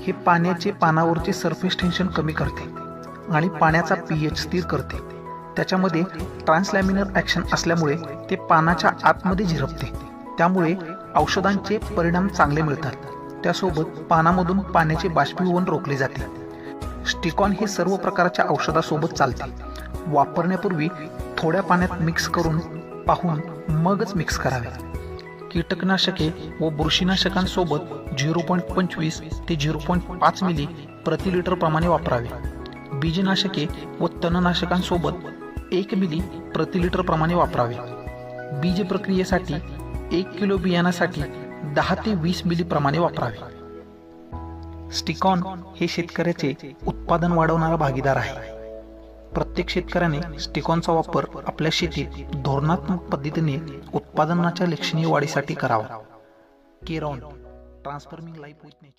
हे पाण्याचे पानावरचे surface tension कमी करते आणि पाण्याचा पीएच स्थिर करते. त्याच्यामध्ये ट्रान्सलॅमिनर ॲक्शन असल्यामुळे ते पानाच्या आतमध्ये झिरपते. त्यामुळे औषधांचे परिणाम चांगले मिळतात. त्यासोबत पानामधून पाण्याचे बाष्पीभवन रोखले जाते. स्टिकॉन हे सर्व प्रकारच्या औषधासोबत चालते. वापरण्यापूर्वी थोड्या पाण्यात मिक्स करून पाहून मगच मिक्स करावे. कीटकनाशके व बुरशीनाशकांसोबत झिरो पॉईंट पंचवीस ते झिरो पॉईंट पाच मिली प्रति लिटर प्रमाणे वापरावे. बीजनाशके व तणनाशकांसोबत एक मिली प्रति लिटर प्रमाणे वापरावे. बीज प्रक्रियेसाठी एक किलो बियाणासाठी दहा ते वीस मिली प्रमाणे वापरावे. स्टिकॉन हे शेतकऱ्याचे उत्पादन वाढवणारा भागीदार आहे. प्रत्येक शेतकऱ्याने स्टिकॉनचा वापर आपल्या शेतीत धोरणात्मक पद्धतीने उत्पादनाच्या लक्षणीय वाढीसाठी करावा. Keron transforming life with nature